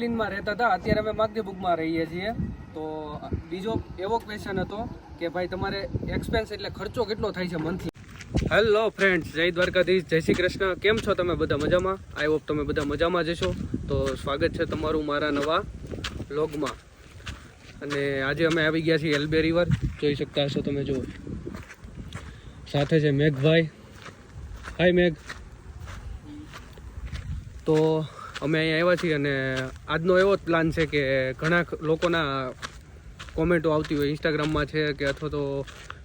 બર્લિનમાં રહેતા હતા. અત્યારે અમે માગદેબુકમાં રહીએ છીએ. તો બીજો એવો ક્વેશ્ચન હતો કે ભાઈ તમારે એક્સપેન્સ એટલે ખર્ચો કેટલો થાય છે મંથલી હેલો ફ્રેન્ડ્સ જય દ્વારકાધીશ, જય શ્રી કૃષ્ણ. કેમ છો તમે બધા મજામાં? આઈ હોપ તમે બધા મજામાં જશો તો સ્વાગત છે તમારું મારા નવા લોગમાં અને આજે અમે આવી ગયા છીએ એલબે રિવર જોઈ શકતા હશો તમે, જુઓ. સાથે છે મેઘભાઈ. હાય મેઘ. તો અમે અહીંયા આવ્યા છીએ અને આજનો એવો જ પ્લાન છે કે ઘણા લોકોના કોમેન્ટો આવતી હોય ઇન્સ્ટાગ્રામમાં છે કે અથવા તો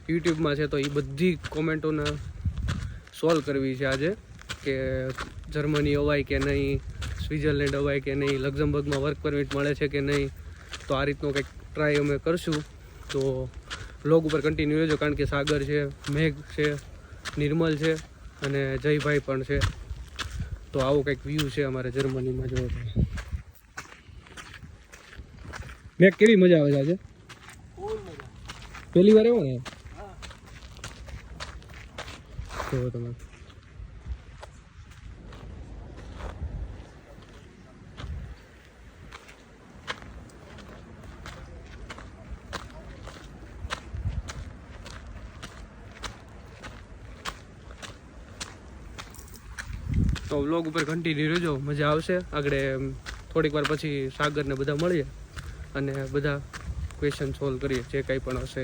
યુટ્યુબમાં છે, તો એ બધી કોમેન્ટોને સોલ્વ કરવી છે આજે કે જર્મની અવાય કે નહીં સ્વિટ્ઝરલેન્ડ અવાય કે નહીં લક્ઝમબર્ગમાં વર્ક પરમિટ મળે છે કે નહીં, તો આ રીતનો કંઈક ટ્રાય અમે કરશું. તો લોગ ઉપર કન્ટિન્યુ રહેજો કારણ કે સાગર છે, મેઘ છે, નિર્મલ છે અને જયભાઈ પણ છે. તો આવો કંઈક વ્યૂ છે અમારે જર્મનીમાં જોવો તો મેં કેવી મજા આવે છે આજે? પહેલી વાર આવ્યો ને? જોવો તમે તો વ્લોગ ઉપર કન્ટિન્યુ રહેજો, મજા આવશે. આગળ થોડીક વાર પછી સાગરને બધા મળીએ અને બધા ક્વેશ્ચન સોલ્વ કરીએ, જે કંઈ પણ હશે.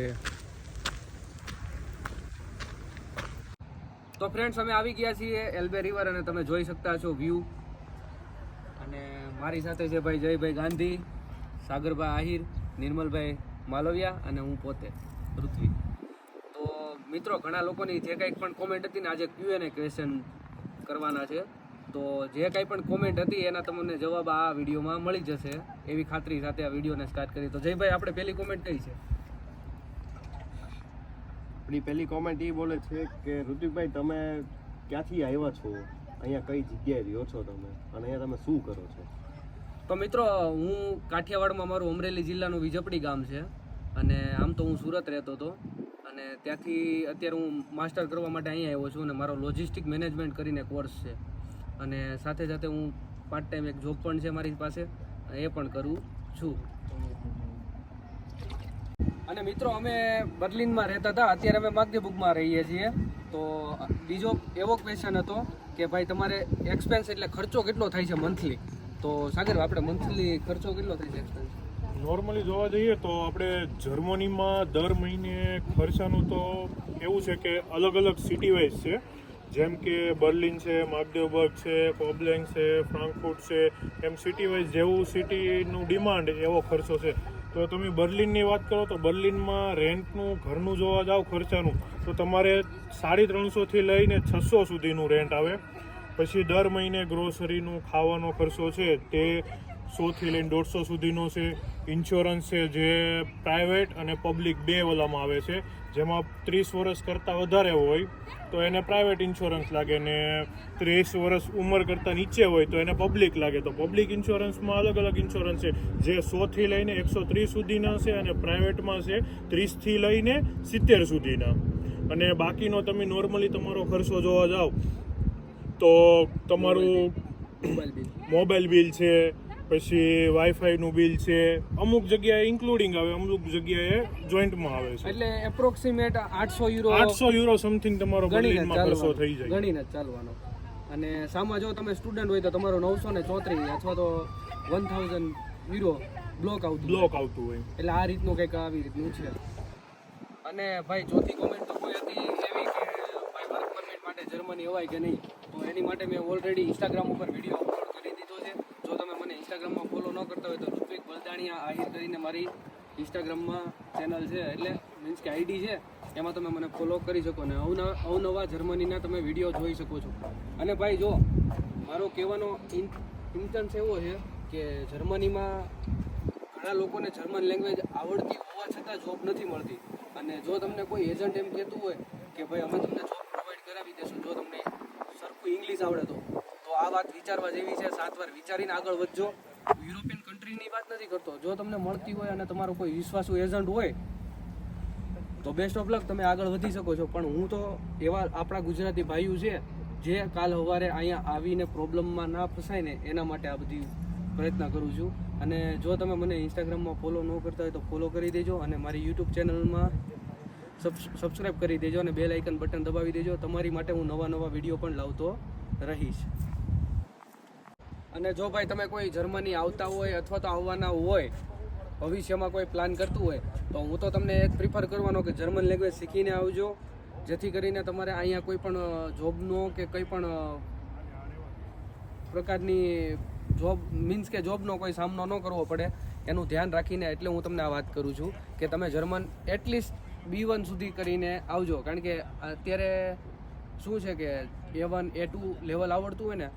તો ફ્રેન્ડ્સ અમે આવી ગયા છીએ એલ્બે રિવર અને તમે જોઈ શકતા છો વ્યૂ અને મારી સાથે છે ભાઈ જયભાઈ ગાંધી, સાગરભાઈ આહિર, નિર્મલભાઈ માલવિયા અને હું પોતે, પૃથ્વી. તો મિત્રો, ઘણા લોકોની જે કંઈક પણ કોમેન્ટ હતી ને આજે ક્યુ એને ક્વેશ્ચન કરવાના છે. તો જે કાંઈ પણ કોમેન્ટ હતી એના તમને જવાબ આ વિડીયોમાં મળી જશે. એવી ખાતરી સાથે આ વિડીયોને સ્ટાર્ટ કરી. તો જયભાઈ આપણે પહેલી કોમેન્ટ કઈ છે? આપણી પહેલી કોમેન્ટ એ બોલે છે કે ઋતિકભાઈ તમે ક્યાંથી આવ્યા છો? અહીંયા કઈ જગ્યાએ રહ્યો છો તમે? અને અહીંયા તમે શું કરો છો? તો મિત્રો હું કાઠિયાવાડમાં મારું અમરેલી જિલ્લાનું વિજપડી ગામ છે. અને આમ તો હું સુરત રહેતો હતો. અને ત્યાંથી અત્યારે હું માસ્ટર કરવા માટે અહીંયા આવ્યો છું અને મારો લોજિસ્ટિક મેનેજમેન્ટ કરીને કોર્સ છે. અને સાથે સાથે હું પાર્ટ ટાઈમ એક જોબ પણ છે મારી પાસે, એ પણ કરું છું. અને મિત્રો, અમે બર્લિનમાં રહેતા હતા. અત્યારે અમે માગદેબુકમાં રહીએ છીએ. તો બીજો એવો ક્વેશ્ચન હતો કે ભાઈ, તમારે એક્સપેન્સ એટલે ખર્ચો કેટલો થાય છે મંથલી તો સાગર, આપણે મંથલી ખર્ચો કેટલો થાય છે એક્સપેન્સ નોર્મલી જોવા જઈએ તો આપણે જર્મનીમાં દર મહિને ખર્ચાનું તો એવું છે કે અલગ અલગ સિટી વાઇઝ છે. જેમ કે બર્લિન છે, માગદેવબર્ગ છે કોબલેંગ છે ફ્રાન્કફુર્ટ છે, એમ સિટી વાઇઝ જેવું સિટીનું ડિમાન્ડ એવો ખર્ચો છે. તો તમે બર્લિનની વાત કરો તો બર્લિનમાં રેન્ટનું ઘરનું જોવા જાઓ ખર્ચાનું, તો તમારે સાડી ત્રણસોથી લઈને છસો સુધીનું રેન્ટ આવે. પછી દર મહિને ગ્રોસરીનું ખાવાનો ખર્ચો છે તે સોથી લઈને દોઢસો સુધીનો છે ઇન્સ્યોરન્સ છે જે પ્રાઇવેટ અને પબ્લિક બે ઓલામાં આવે છે. જેમાં ત્રીસ વર્ષ કરતાં વધારે હોય તો એને પ્રાઇવેટ ઇન્સ્યોરન્સ લાગે ને ત્રીસ વર્ષ ઉંમર કરતાં નીચે હોય તો એને પબ્લિક લાગે. તો પબ્લિક ઇન્સ્યોરન્સમાં અલગ અલગ ઇન્સ્યોરન્સ છે. જે સોથી લઈને એકસો ત્રીસ સુધીના છે અને પ્રાઇવેટમાં છે ત્રીસથી લઈને સિત્તેર સુધીના. અને બાકીનો તમે નોર્મલી તમારો ખર્ચો જોવા જાઓ તો તમારું મોબાઈલ બિલ મોબાઈલ બિલ છે પછી વાઈફાઈનું બિલ છે. અમુક જગ્યાએ ઇન્ક્લુડિંગ આવે અમુક જગ્યાએ જોઈન્ટમાં આવે છે. એટલે એપ્રોક્સિમેટ આઠસો યુરો આઠસો યુરો સમથિંગ તમારો બર્લિનમાં ખર્ચો થઈ જાય. ગણીને ચાલવાનો. અને સામાં જો તમે સ્ટુડન્ટ હોય તો તમારો નવસો ને ચોત્રીસ અથવા તો વન થાઉઝન્ડ યુરો બ્લોક આવતું બ્લોક આવતું હોય. એટલે આ રીતનું કંઈક આવી રીતનું છે. અને ભાઈ ચોથી કોમેન્ટ તો કોઈ હતી એવી કે ભાઈ વર્ક પરમિટ માટે જર્મની અવાય કે નહીં? તો એની માટે મેં ઓલરેડી ઇન્સ્ટાગ્રામ ઉપર વીડિયો અપલોડ કરી દીધો છે જો તમે મને ઇન્સ્ટાગ્રામમાં ફોલો ન કરતા હોય તો ઋત્વિક બલદાણિયા આહિર કરીને મારી ઇન્સ્ટાગ્રામમાં ચેનલ છે. એટલે મીન્સ કે આઈડી છે, એમાં તમે મને ફોલો કરી શકો ને અવનવા અવનવા જર્મનીના તમે વીડિયો જોઈ શકો છો. અને ભાઈ જો, મારો કહેવાનો ઇન્ટન્સ એવો છે કે જર્મનીમાં ઘણા લોકોને જર્મન લેંગ્વેજ આવડતી હોવા છતાં જોબ નથી મળતી. અને જો તમને કોઈ એજન્ટ એમ કહેતું હોય કે ભાઈ અમે તમને જોબ પ્રોવાઈડ કરાવી દેશું જો તમને સરખું ઇંગ્લિશ આવડે તો આ વાત વિચારવા જેવી છે, સાત વાર વિચારીને આગળ વધજો. યુરોપિયન કન્ટ્રીની વાત નથી કરતો. જો તમને મળતી હોય અને તમારો કોઈ વિશ્વાસુ એજન્ટ હોય, તો બેસ્ટ ઓફ લક તમે આગળ વધી શકો છો. પણ હું તો એવા આપણા ગુજરાતી ભાઈઓ છે, જે કાલ સવારે અહીંયા આવીને પ્રોબ્લેમમાં ના ફસાય ને, એના માટે આ બધી પ્રયત્ન કરું છું. અને જો તમે મને ઇન્સ્ટાગ્રામમાં ફોલો ન કરતા હોય તો ફોલો કરી દેજો અને મારી યુટ્યુબ ચેનલમાં સબસ્ક્રાઈબ કરી દેજો અને બેલ આઇકન બટન દબાવી દેજો. તમારી માટે હું નવા નવા વીડિયો પણ લાવતો રહીશ. અને જો ભાઈ તમે કોઈ જર્મની આવતા હોય અથવા તો આવવાના હોય, ભવિષ્યમાં કોઈ પ્લાન કરતું હોય, તો હું તો તમને એક પ્રિફર કરવાનો કે જર્મન લેંગ્વેજ શીખીને આવજો. જેથી કરીને તમારે અહીંયા કોઈ પણ જોબનો કે કંઈ પણ પ્રકારની જોબ મીન્સ કે જોબનો કોઈ સામનો ન કરવો પડે, એનું ધ્યાન રાખીને એટલે હું તમને આ વાત કરું છું કે તમે જર્મન એટલીસ્ટ બી વન સુધી કરીને આવજો. કારણ કે અત્યારે શું છે કે A one A two level આવડતું હોય ને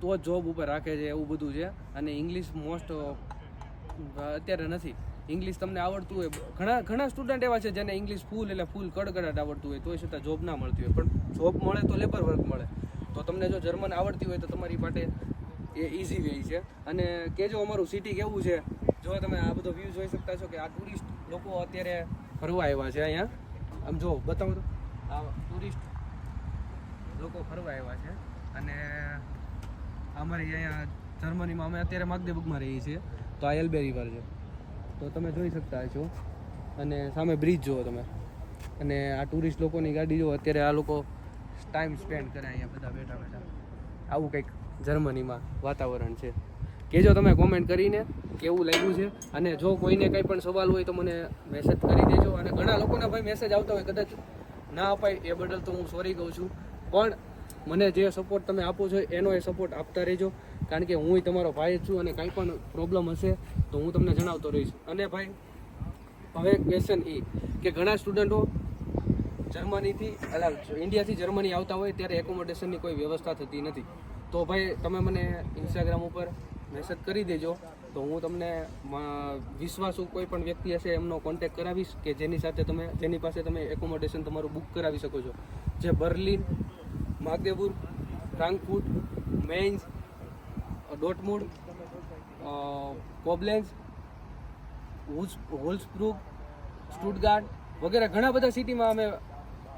તો જોબ ઉપર રાખે છે એવું બધું છે. અને ઇંગ્લિશ મોસ્ટ અત્યારે નથી. ઇંગ્લિશ તમને આવડતું હોય, ઘણા ઘણા સ્ટુડન્ટ એવા છે જેને ઇંગ્લિશ ફૂલ એટલે ફૂલ કડકડાટ આવડતું હોય, તોય છતાં જોબ ના મળતી હોય. પણ જોબ મળે તો લેબર વર્ક મળે. તો તમને જો જર્મન આવડતી હોય તો તમારી માટે એ ઇઝી વે છે. અને કેજો અમારું સિટી કેવું છે. જો તમે આ બધો વ્યૂ જોઈ શકતા છો કે આ ટુરિસ્ટ લોકો અત્યારે ફરવા આવ્યા છે અહીંયા. આમ જો, બતાવો તો. આ ટુરિસ્ટ લોકો ફરવા આવ્યા છે. અને અમારી અહીંયા જર્મનીમાં અમે અત્યારે માગદેબુકમાં રહીએ છીએ, તો આ એલ્બે રિવર છે. તો તમે જોઈ શકતા છો અને સામે બ્રિજ જુઓ તમે. અને આ ટુરિસ્ટ લોકોની ગાડી જુઓ, અત્યારે આ લોકો ટાઈમ સ્પેન્ડ કરે અહીંયા બધા બેઠા બેઠા. આવું કંઈક જર્મનીમાં વાતાવરણ છે. કહેજો તમે કોમેન્ટ કરીને કેવું લાગ્યું છે. અને જો કોઈને કંઈ પણ સવાલ હોય તો મને મેસેજ કરી દેજો. અને ઘણા લોકોના ભાઈ મેસેજ આવતા હોય, કદાચ ના અપાય એ બદલ તો હું સોરી કહું છું. પણ મને જે સપોર્ટ તમે આપો છો, એનો એ સપોર્ટ આપતા રહેજો. કારણ કે હું તમારો ભાઈ છું અને કાંઈ પણ પ્રોબ્લેમ હશે તો હું તમને જણાવતો રહીશ. અને ભાઈ, હવે ક્વેશ્ચન એ કે ઘણા સ્ટુડન્ટો જર્મનીથી અલગ ઇન્ડિયાથી જર્મની આવતા હોય ત્યારે એકોમોડેશનની કોઈ વ્યવસ્થા થતી નથી. તો ભાઈ, તમે મને ઇન્સ્ટાગ્રામ ઉપર મેસેજ કરી દેજો. તો હું તમને વિશ્વાસુ કોઈ પણ વ્યક્તિ હશે એમનો કોન્ટેક કરાવીશ કે જેની સાથે તમે, જેની પાસે તમે એકોમોડેશન તમારું બુક કરાવી શકો છો. જે બર્લિન માગદેબુર ફ્રાંકફુટ, મેઇન્સ ડોટમુડ કોબલેન્સ હોલ્સબ્રુક સ્ટુટગાર્ડ વગેરે ઘણા બધા સિટીમાં અમે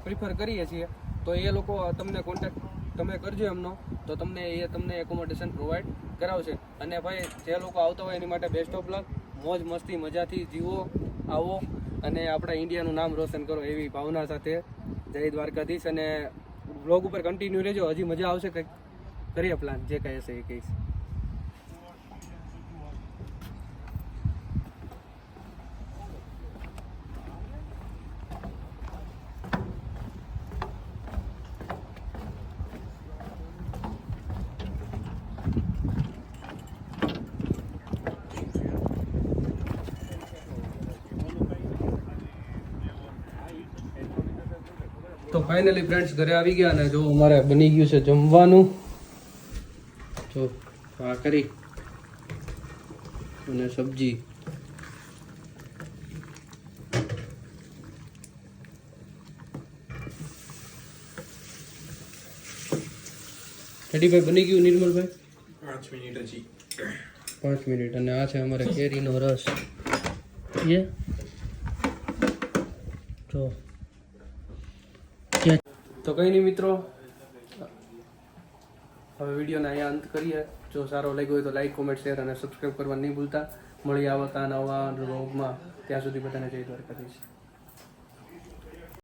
પ્રિફર કરીએ છીએ. તો એ લોકો તમને કોન્ટેક્ટ તમે કરજો એમનો. તો તમને એ તમને એકોમોડેશન પ્રોવાઈડ કરાવશે. અને ભાઈ, જે લોકો આવતા હોય એની માટે બેસ્ટ ઓફ લક મોજ મસ્તી, મજાથી જીવો, આવો. અને આપણા ઇન્ડિયાનું નામ રોશન કરો એવી ભાવના સાથે. જય દ્વારકાધીશ અને બ્લોગ ઉપર કન્ટિન્યુ રહેજો. હજી મજા આવશે કંઈક. કરીએ પ્લાન જે કહે છે એ કહીશ. ફાઇનલી ફ્રેન્ડ્સ ઘરે આવી ગયા અને જો અમારે બની ગયું છે જમવાનું. જો કરી. અને સબ્જી. રેડીભાઈ બની ગયું નિર્મલભાઈ? પાંચ મિનિટ હજી. પાંચ મિનિટ. અને આ છે અમારે કેરીનો રસ. એ જો. તો કંઈ નહીં મિત્રો. હવે વિડીયોને અહીંયા અંત કરીએ. જો સારો લાગ્યો હોય તો લાઈક કોમેન્ટ શેર અને સબસ્ક્રાઈબ કરવા નહીં ભૂલતા. મળી આવતા નવા રોગમાં ત્યાં સુધી બધાને જય દ્વારકાધીશ.